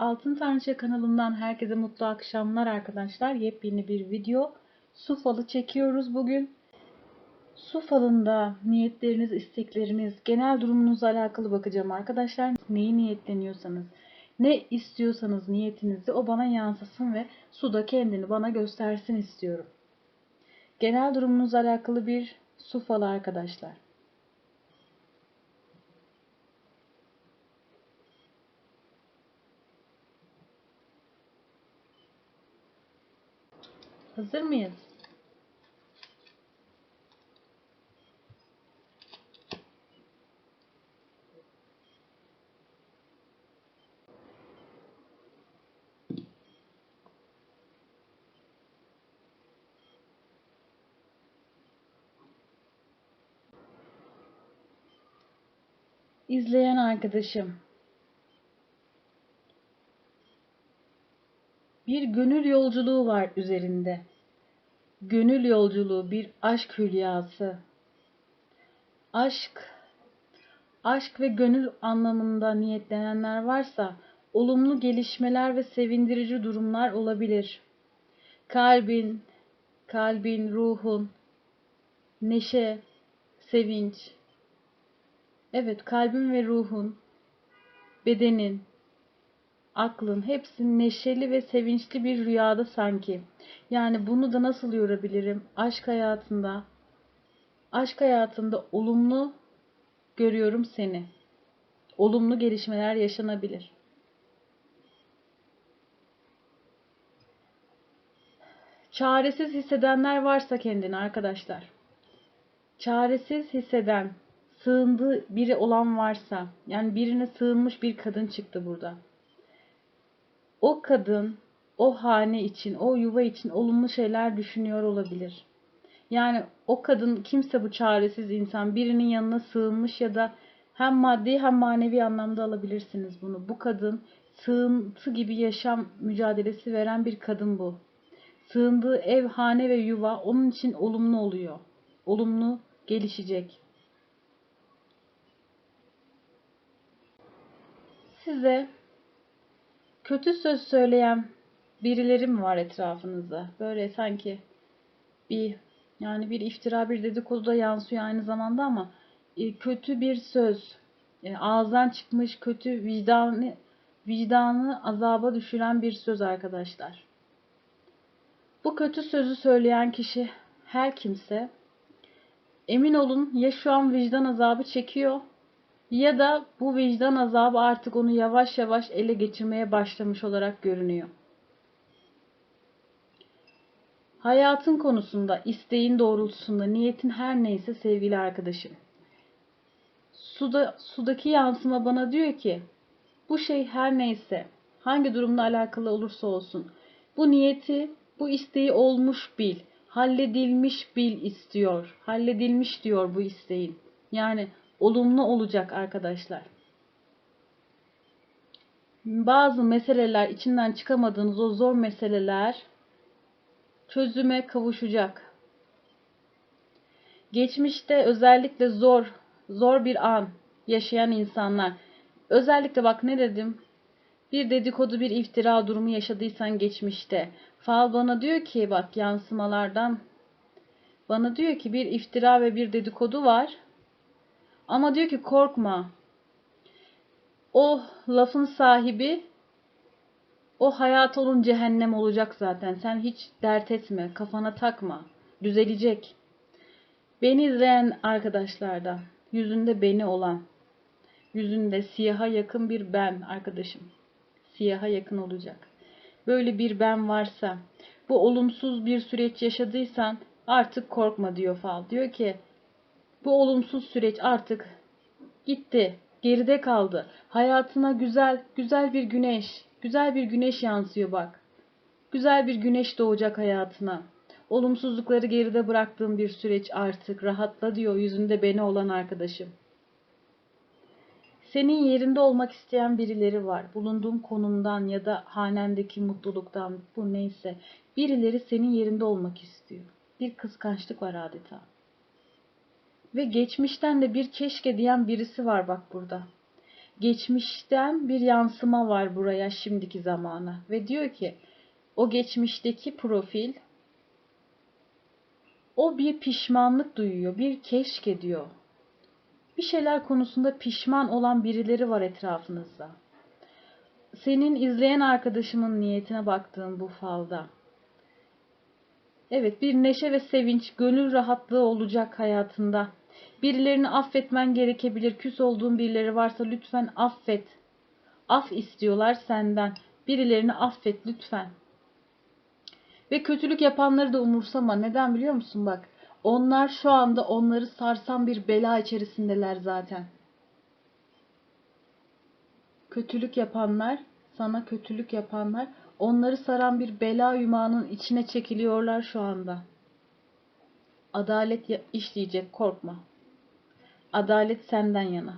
Altın Tanrıça kanalımdan herkese mutlu akşamlar arkadaşlar. Yepyeni bir video. Su falı çekiyoruz bugün. Su falında niyetleriniz, istekleriniz, genel durumunuzla alakalı bakacağım arkadaşlar. Neyi niyetleniyorsanız, ne istiyorsanız niyetinizi o bana yansısın ve suda kendini bana göstersin istiyorum. Genel durumunuzla alakalı bir su falı arkadaşlar. Hazır mıyız? İzleyen arkadaşım. Bir gönül yolculuğu var üzerinde. Gönül yolculuğu, bir aşk hülyası. Aşk, aşk ve gönül anlamında niyetlenenler varsa olumlu gelişmeler ve sevindirici durumlar olabilir. Kalbin, kalbin, ruhun, neşe, sevinç. Evet, kalbin ve ruhun, bedenin, aklın hepsi neşeli ve sevinçli bir rüyada sanki. Yani bunu da nasıl yorabilirim? Aşk hayatında, aşk hayatında olumlu görüyorum seni. Olumlu gelişmeler yaşanabilir. Çaresiz hissedenler varsa kendini arkadaşlar. Çaresiz hisseden, sığındığı biri olan varsa, yani birine sığınmış bir kadın çıktı burada o kadın o hane için, o yuva için olumlu şeyler düşünüyor olabilir. Yani o kadın kimse bu çaresiz insan birinin yanına sığınmış ya da hem maddi hem manevi anlamda alabilirsiniz bunu. Bu kadın sığıntı gibi yaşam mücadelesi veren bir kadın bu. Sığındığı ev, hane ve yuva onun için olumlu oluyor. Olumlu gelişecek. Size kötü söz söyleyen birileri mi var etrafınızda? Böyle sanki bir yani bir iftira bir dedikodu da yansıyor aynı zamanda ama e, kötü bir söz yani ağızdan çıkmış kötü vicdanı vicdanı azaba düşüren bir söz arkadaşlar. Bu kötü sözü söyleyen kişi her kimse emin olun ya şu an vicdan azabı çekiyor ya da bu vicdan azabı artık onu yavaş yavaş ele geçirmeye başlamış olarak görünüyor. Hayatın konusunda, isteğin doğrultusunda, niyetin her neyse sevgili arkadaşım. Suda, sudaki yansıma bana diyor ki, bu şey her neyse, hangi durumla alakalı olursa olsun, bu niyeti, bu isteği olmuş bil, halledilmiş bil istiyor. Halledilmiş diyor bu isteğin. Yani olumlu olacak arkadaşlar. Bazı meseleler içinden çıkamadığınız o zor meseleler çözüme kavuşacak. Geçmişte özellikle zor, zor bir an yaşayan insanlar. Özellikle bak ne dedim? Bir dedikodu, bir iftira durumu yaşadıysan geçmişte. Fal bana diyor ki bak yansımalardan bana diyor ki bir iftira ve bir dedikodu var ama diyor ki korkma. O lafın sahibi o hayat olun cehennem olacak zaten. Sen hiç dert etme, kafana takma. Düzelecek. Beni izleyen arkadaşlardan, yüzünde beni olan, yüzünde siyaha yakın bir ben arkadaşım. Siyaha yakın olacak. Böyle bir ben varsa, bu olumsuz bir süreç yaşadıysan artık korkma diyor fal. Diyor ki bu olumsuz süreç artık gitti, geride kaldı. Hayatına güzel, güzel bir güneş, güzel bir güneş yansıyor bak. Güzel bir güneş doğacak hayatına. Olumsuzlukları geride bıraktığım bir süreç artık rahatla diyor yüzünde beni olan arkadaşım. Senin yerinde olmak isteyen birileri var. Bulunduğun konumdan ya da hanendeki mutluluktan bu neyse. Birileri senin yerinde olmak istiyor. Bir kıskançlık var adeta. Ve geçmişten de bir keşke diyen birisi var bak burada. geçmişten bir yansıma var buraya şimdiki zamana ve diyor ki o geçmişteki profil o bir pişmanlık duyuyor, bir keşke diyor. Bir şeyler konusunda pişman olan birileri var etrafınızda. Senin izleyen arkadaşımın niyetine baktığım bu falda. Evet bir neşe ve sevinç, gönül rahatlığı olacak hayatında. Birilerini affetmen gerekebilir. Küs olduğun birileri varsa lütfen affet. Af istiyorlar senden. Birilerini affet lütfen. Ve kötülük yapanları da umursama. Neden biliyor musun bak? Onlar şu anda onları sarsan bir bela içerisindeler zaten. Kötülük yapanlar, sana kötülük yapanlar, onları saran bir bela yumağının içine çekiliyorlar şu anda. Adalet işleyecek, korkma. Adalet senden yana.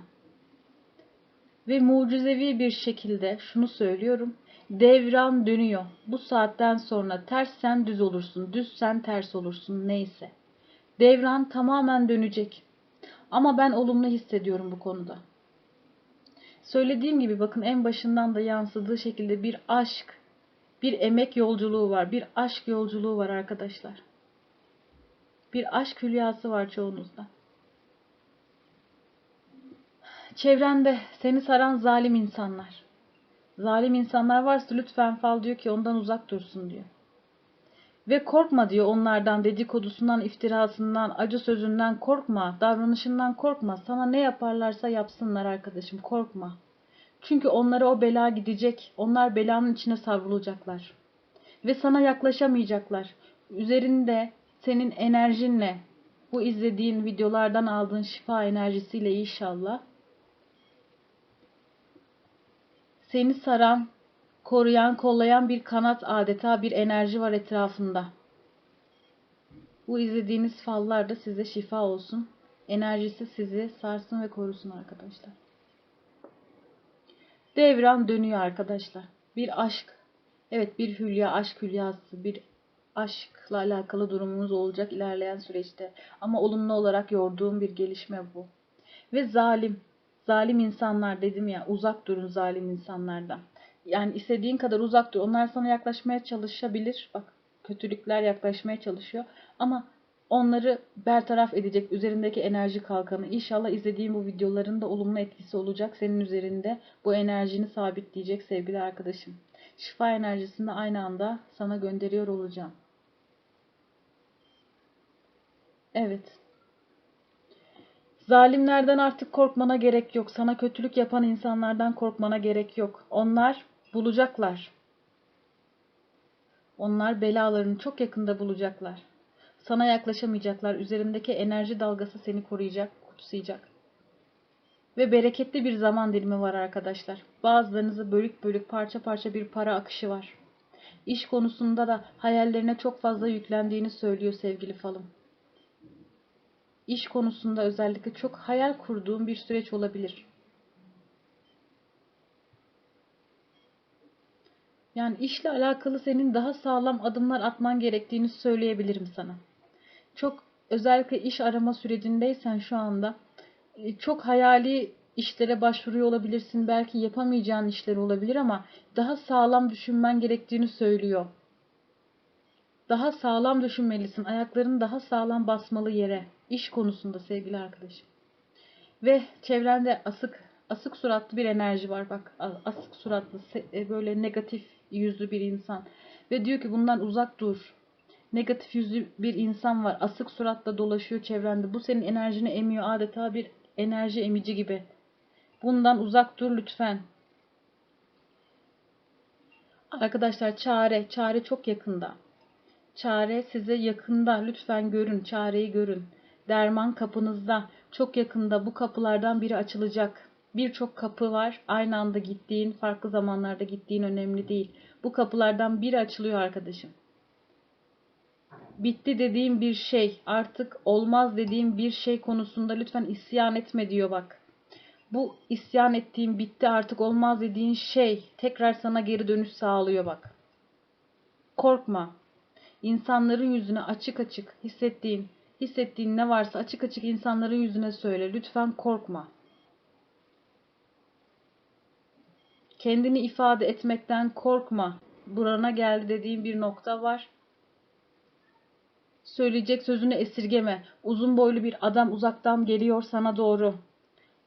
Ve mucizevi bir şekilde şunu söylüyorum. Devran dönüyor. Bu saatten sonra ters sen düz olursun, düz sen ters olursun neyse. Devran tamamen dönecek. Ama ben olumlu hissediyorum bu konuda. Söylediğim gibi bakın en başından da yansıdığı şekilde bir aşk, bir emek yolculuğu var. Bir aşk yolculuğu var arkadaşlar. Bir aşk hülyası var çoğunuzda. Çevrende seni saran zalim insanlar. Zalim insanlar varsa lütfen fal diyor ki ondan uzak dursun diyor. Ve korkma diyor onlardan dedikodusundan, iftirasından, acı sözünden korkma, davranışından korkma. Sana ne yaparlarsa yapsınlar arkadaşım korkma. Çünkü onlara o bela gidecek. Onlar belanın içine savrulacaklar. Ve sana yaklaşamayacaklar. Üzerinde senin enerjinle, bu izlediğin videolardan aldığın şifa enerjisiyle inşallah seni saran, koruyan, kollayan bir kanat adeta bir enerji var etrafında. Bu izlediğiniz fallar da size şifa olsun. Enerjisi sizi sarsın ve korusun arkadaşlar. Devran dönüyor arkadaşlar. Bir aşk. Evet bir hülya, aşk hülyası, bir aşkla alakalı durumunuz olacak ilerleyen süreçte. Ama olumlu olarak yorduğum bir gelişme bu. Ve zalim. Zalim insanlar dedim ya uzak durun zalim insanlardan. Yani istediğin kadar uzak dur. Onlar sana yaklaşmaya çalışabilir. Bak kötülükler yaklaşmaya çalışıyor. Ama onları bertaraf edecek üzerindeki enerji kalkanı. İnşallah izlediğim bu videoların da olumlu etkisi olacak. Senin üzerinde bu enerjini sabitleyecek sevgili arkadaşım. Şifa enerjisini aynı anda sana gönderiyor olacağım. Evet. Zalimlerden artık korkmana gerek yok. Sana kötülük yapan insanlardan korkmana gerek yok. Onlar bulacaklar. Onlar belalarını çok yakında bulacaklar. Sana yaklaşamayacaklar. Üzerindeki enerji dalgası seni koruyacak, kutsayacak. Ve bereketli bir zaman dilimi var arkadaşlar. Bazılarınızı bölük bölük parça parça bir para akışı var. İş konusunda da hayallerine çok fazla yüklendiğini söylüyor sevgili falım. İş konusunda özellikle çok hayal kurduğum bir süreç olabilir. Yani işle alakalı senin daha sağlam adımlar atman gerektiğini söyleyebilirim sana. Çok özellikle iş arama sürecindeysen şu anda e, çok hayali işlere başvuruyor olabilirsin. Belki yapamayacağın işler olabilir ama daha sağlam düşünmen gerektiğini söylüyor. Daha sağlam düşünmelisin. Ayakların daha sağlam basmalı yere. İş konusunda sevgili arkadaşım. Ve çevrende asık asık suratlı bir enerji var bak. Asık suratlı e, böyle negatif yüzlü bir insan. Ve diyor ki bundan uzak dur. Negatif yüzlü bir insan var. Asık suratla dolaşıyor çevrende. Bu senin enerjini emiyor. Adeta bir enerji emici gibi. Bundan uzak dur lütfen. Arkadaşlar çare. Çare çok yakında. Çare size yakında. Lütfen görün. Çareyi görün. Derman kapınızda. Çok yakında bu kapılardan biri açılacak. Birçok kapı var. Aynı anda gittiğin, farklı zamanlarda gittiğin önemli değil. Bu kapılardan biri açılıyor arkadaşım. Bitti dediğim bir şey, artık olmaz dediğim bir şey konusunda lütfen isyan etme diyor bak. Bu isyan ettiğim bitti artık olmaz dediğin şey tekrar sana geri dönüş sağlıyor bak. Korkma. İnsanların yüzüne açık açık hissettiğin, hissettiğin ne varsa açık açık insanların yüzüne söyle. Lütfen korkma. Kendini ifade etmekten korkma. Burana geldi dediğim bir nokta var. Söyleyecek sözünü esirgeme. Uzun boylu bir adam uzaktan geliyor sana doğru.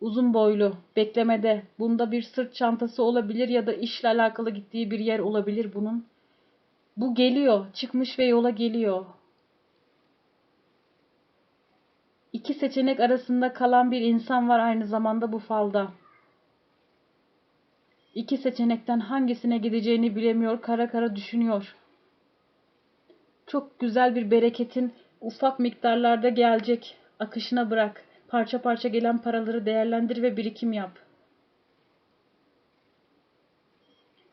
Uzun boylu, beklemede. Bunda bir sırt çantası olabilir ya da işle alakalı gittiği bir yer olabilir bunun. Bu geliyor, çıkmış ve yola geliyor. İki seçenek arasında kalan bir insan var aynı zamanda bu falda. İki seçenekten hangisine gideceğini bilemiyor, kara kara düşünüyor. Çok güzel bir bereketin ufak miktarlarda gelecek. Akışına bırak. Parça parça gelen paraları değerlendir ve birikim yap.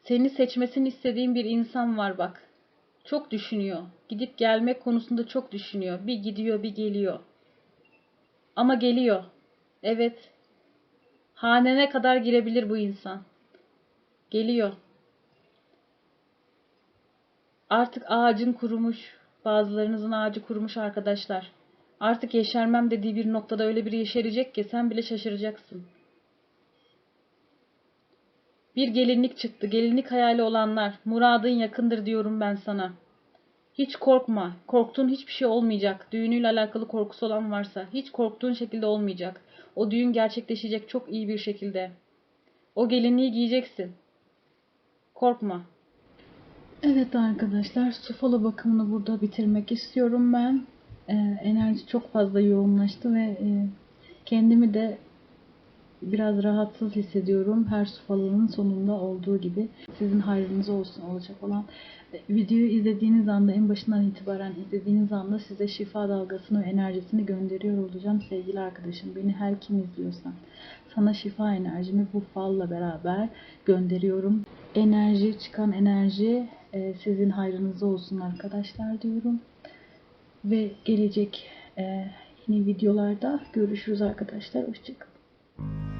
Seni seçmesini istediğin bir insan var bak. Çok düşünüyor. Gidip gelmek konusunda çok düşünüyor. Bir gidiyor, bir geliyor. Ama geliyor. Evet. Hanene kadar girebilir bu insan. Geliyor. Artık ağacın kurumuş. Bazılarınızın ağacı kurumuş arkadaşlar. Artık yeşermem dediği bir noktada öyle bir yeşerecek ki sen bile şaşıracaksın. Bir gelinlik çıktı. Gelinlik hayali olanlar. Muradın yakındır diyorum ben sana. Hiç korkma. Korktuğun hiçbir şey olmayacak. Düğünüyle alakalı korkusu olan varsa hiç korktuğun şekilde olmayacak. O düğün gerçekleşecek çok iyi bir şekilde. O gelinliği giyeceksin. Korkma. Evet arkadaşlar, su falı bakımını burada bitirmek istiyorum ben. Ee, enerji çok fazla yoğunlaştı ve e, kendimi de biraz rahatsız hissediyorum. Her su falının sonunda olduğu gibi. Sizin hayrınız olsun olacak olan. e, Videoyu izlediğiniz anda, en başından itibaren izlediğiniz anda size şifa dalgasını ve enerjisini gönderiyor olacağım sevgili arkadaşım. Beni her kim izliyorsan. Sana şifa enerjimi bu falla beraber gönderiyorum. Enerji, çıkan enerji e, sizin hayrınıza olsun arkadaşlar diyorum. Ve gelecek e, yeni videolarda görüşürüz arkadaşlar. Hoşçakalın.